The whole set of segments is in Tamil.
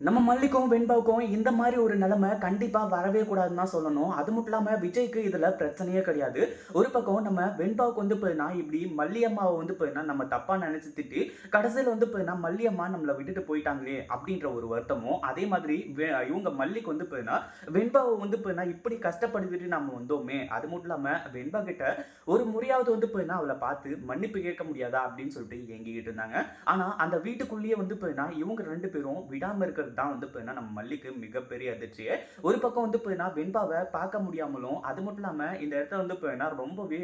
நம்ம மல்லிக்கும் வெண்பாவுக்கும் இந்த மாதிரி ஒரு நிலைமை கண்டிப்பா வரவே கூடாதுன்னு தான் சொல்லணும். அது மட்டும் இல்லாம விஜய்க்கு இதுல பிரச்சனையே கிடையாது. ஒரு பக்கம் நம்ம வெண்பாவுக்கு வந்து போயினா இப்படி மல்லியம்மாவை வந்து போயினா நம்ம தப்பா நினைச்சு திட்டு கடைசியில் வந்து போயினா மல்லியம்மா நம்மளை விட்டுட்டு போயிட்டாங்களே அப்படின்ற ஒரு வருத்தமும் அதே மாதிரி இவங்க மல்லிக்கு வந்து போயினா வெண்பாவை வந்து போயினா இப்படி கஷ்டப்படுத்திட்டு நம்ம வந்தோமே அது மட்டும் இல்லாம வெண்பா கிட்ட ஒரு முறையாவது வந்து போயினா அவளை பார்த்து மன்னிப்பு கேட்க முடியாதா அப்படின்னு சொல்லிட்டு ஏங்கிக்கிட்டு இருந்தாங்க. ஆனா அந்த வீட்டுக்குள்ளேயே வந்து போயினா இவங்க ரெண்டு பேரும் விடாம இருக்கிறது தான் வந்து போயின்னா நம்ம மல்லிக்கு மிகப்பெரிய அதிர்ச்சியே. ஒரு பக்கம் வந்து போயினா வெண்பாவை பார்க்க முடியாமலும் அது மட்டும் இல்லாமல் இந்த இடத்துல வந்து போயினா ரொம்பவே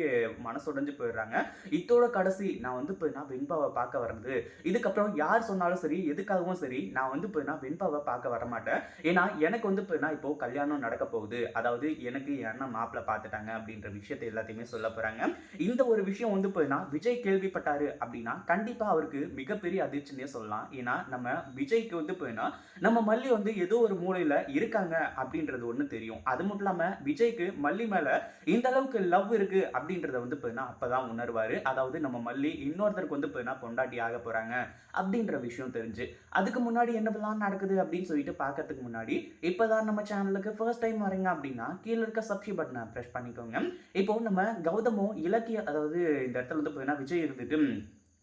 மனசுடைஞ்சு போயிடுறாங்க. இத்தோட கடைசி நான் வந்து போயினா வெண்பாவை பார்க்க வர்றது இதுக்கப்புறம் யார் சொன்னாலும் சரி எதுக்காகவும் சரி நான் வந்து போயினா வெண்பாவை பார்க்க வர மாட்டேன் ஏன்னா எனக்கு வந்து போயினா இப்போ கல்யாணம் நடக்க போகுது. அதாவது எனக்கு என் அண்ணன் பார்த்துட்டாங்க அப்படின்ற விஷயத்தை எல்லாத்தையுமே சொல்ல போகிறாங்க இந்த ஒரு விஷயம் வந்து போயினா விஜய் கேள்விப்பட்டாரு அப்படின்னா கண்டிப்பாக அவருக்கு மிகப்பெரிய அதிர்ச்சினே சொல்லலாம். ஏன்னா நம்ம விஜய்க்கு வந்து போயினா நம்ம மல்லி வந்து ஏதோ ஒரு மூலையில இருக்காங்க அப்படின்றது ஒன்று தெரியும். அது மட்டும் இல்லாமல் விஜய்க்கு மல்லி மேலே இந்த அளவுக்கு லவ் இருக்கு அப்படின்றத வந்து போயினா அப்பதான் உணர்வாரு. அதாவது நம்ம மல்லி இன்னொருத்தருக்கு வந்து போயினா பொண்டாட்டி ஆக போறாங்க அப்படின்ற விஷயம் தெரிஞ்சு அதுக்கு முன்னாடி என்னவெல்லாம் நடக்குது அப்படின்னு சொல்லிட்டு பார்க்கறதுக்கு முன்னாடி இப்போதான் நம்ம சேனலுக்கு ஃபர்ஸ்ட் டைம் வரீங்க அப்படின்னா கீழே இருக்க சப்ஸ்கிரைப் பட்டனை ப்ரெஸ் பண்ணிக்கோங்க. இப்போ நம்ம கௌதமும் இலக்கிய அதாவது இந்த இடத்துல வந்து போயினா விஜய் இருந்துட்டு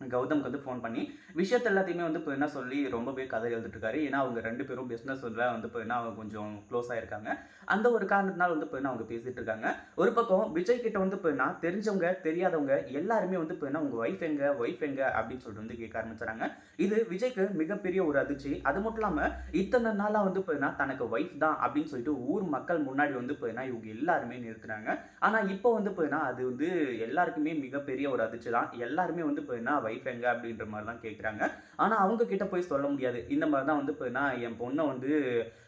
கௌதம்க்கு வந்து ஃபோன் பண்ணி விஷயத்த எல்லாத்தையுமே வந்து இப்போ என்ன சொல்லி ரொம்பவே கதை எழுதிட்டுருக்காரு. ஏன்னா அவங்க ரெண்டு பேரும் பிஸ்னஸ் வந்து இப்போ என்ன அவங்க கொஞ்சம் க்ளோஸாக இருக்காங்க அந்த ஒரு காரணத்தினால வந்து இப்போ என்ன அவங்க பேசிட்டு இருக்காங்க ஒரு பக்கம் விஜய் கிட்ட வந்து இப்போ என்ன தெரிஞ்சவங்க தெரியாதவங்க எல்லாருமே வந்து இப்போ என்ன உங்க ஒய்ஃப் எங்க ஒய்ஃப் எங்க அப்படின்னு சொல்லிட்டு வந்து கேட்க ஆரம்பிச்சுறாங்க. இது விஜய்க்கு மிகப்பெரிய ஒரு அதிர்ச்சி. அது மட்டும் இல்லாமல் இத்தனை நாளாக வந்து இப்போ என்ன தனக்கு ஒய்ஃப் தான் அப்படின்னு சொல்லிட்டு ஊர் மக்கள் முன்னாடி வந்து இப்போ என்ன இவங்க எல்லாருமே நிறுத்துறாங்க. ஆனால் இப்போ வந்து இப்போ என்ன அது வந்து எல்லாருக்குமே மிகப்பெரிய ஒரு அதிர்ச்சி தான் எல்லாருமே வந்து இப்போ என்ன ஒய்ஃப் எங்க அப்படின்ற மாதிரிலாம் கேட்குறாங்க ஆனால் அவங்க கிட்ட போய் சொல்ல முடியாது. இந்த மாதிரி தான் வந்து இப்போ என்ன என் பொண்ணை வந்து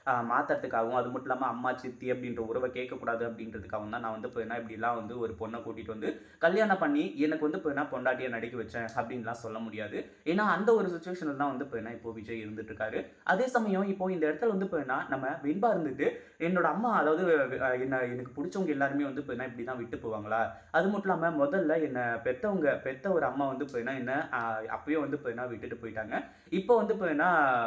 ஆஹ், மாத்துறதுக்காகவும் அது மட்டும் இல்லாமல் அம்மா சித்தி அப்படின்ற உறவை கேட்கக்கூடாது அப்படின்றதுக்காகவும் தான் நான் வந்து இப்போ என்ன இப்படிலாம் வந்து ஒரு பொண்ணை கூட்டிட்டு வந்து கல்யாணம் பண்ணி எனக்கு வந்து இப்போ என்ன பொண்டாட்டியை நடிக்க வச்சேன் அப்படின்லாம் சொல்ல முடியாது. ஏன்னா அந்த ஒரு சுச்சுவேஷனில் தான் வந்து இப்போ என்ன இப்போ விஜய் இருந்துட்டு இருக்காரு அதே சமயம் இப்போ இந்த இடத்துல வந்து இப்போ என்ன நம்ம வெண்பா இருந்துட்டு என்னோட அம்மா அதாவது என்ன எனக்கு பிடிச்சவங்க எல்லாருமே வந்து இப்போ என்ன இப்படி தான் விட்டு போவாங்களா? அது மட்டும் இல்லாமல் முதல்ல என்னை பெத்தவங்க பெத்த ஒரு அம்மா வந்து இப்போ என்ன என்ன ஆஹ், அப்பயும் வந்து இப்போ என்ன விட்டுட்டு போயிட்டாங்க. இப்போ வந்து இப்போ என்ன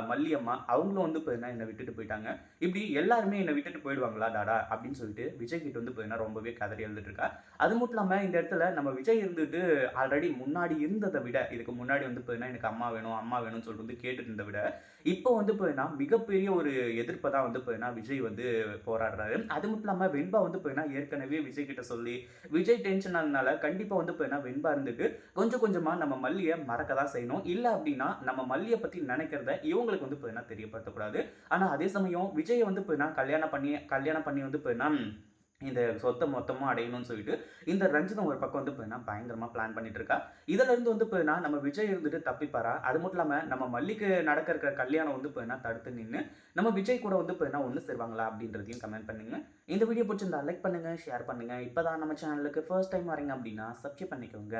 மல்லியம்மா அவங்களும் வந்து இப்போ என்ன என்னை விட்டுட்டு போயிட்டாங்க. இப்படி எல்லாருமே என்னை விட்டுட்டு போயிடுவாங்களா டாடா? அப்படின்னு சொல்லிட்டு விஜய் கிட்ட வந்து இப்போ என்ன ரொம்பவே கதறி எழுதிட்டு இருக்கா அது மட்டும் இல்லாமல் இந்த இடத்துல நம்ம விஜய் இருந்துட்டு ஆல்ரெடி முன்னாடி இருந்ததை விட இதுக்கு முன்னாடி வந்து இப்போ என்ன எனக்கு அம்மா வேணும் அம்மா வேணும்னு சொல்லிட்டு வந்து கேட்டுட்டு இருந்ததை விட இப்போ வந்து இப்போ என்ன மிகப்பெரிய ஒரு எதிர்ப்பை தான் வந்து இப்போ என்ன விஜய் வந்து போராடுறாரு. அது மட்டும் இல்லாமல் வெண்பா வந்து இப்போ என்ன ஏற்கனவே விஜய் கிட்ட சொல்லி விஜய் டென்ஷன் ஆனதுனால கண்டிப்பாக வந்து இப்போ என்ன வெண்பா இருந்துட்டு கொஞ்சம் கொஞ்சமாக நம்ம மல்லியை மறக்க தான் செய்யணும். இல்லை அப்படின்னா நம்ம மல்லியை பற்றி நினைக்கிறத இவங்களுக்கு வந்து இப்போ என்ன தெரியப்படுத்தக்கூடாது. ஆனால் அதே சமயம் விஜய் வந்து இப்போ கல்யாணம் பண்ணி கல்யாணம் பண்ணி வந்து இப்போ என்ன இந்த சொத்தை மொத்தமாக அடையணும்னு சொல்லிட்டு இந்த ரஞ்சிதம் ஒரு பக்கம் வந்து இப்போ என்ன பயங்கரமாக பிளான் பண்ணிட்டு இருக்கா. இதிலிருந்து வந்து இப்போ நம்ம விஜய் இருந்துட்டு தப்பிப்பாரா? அது மட்டும் இல்லாமல் நம்ம மல்லிக்கு நடக்க இருக்கிற கல்யாணம் வந்து இப்போ என்ன தடுத்து நின்று நம்ம விஜய் கூட வந்து இப்போ என்ன ஒன்று சேருவாங்களா அப்படின்றதையும் கமெண்ட் பண்ணுங்க. இந்த வீடியோ பிடிச்சிருந்தா லைக் பண்ணுங்க ஷேர் பண்ணுங்க. இப்போதான் நம்ம சேனலுக்கு ஃபர்ஸ்ட் டைம் வரீங்க அப்படின்னா சப்ஸ்கிரைப் பண்ணிக்கோங்க.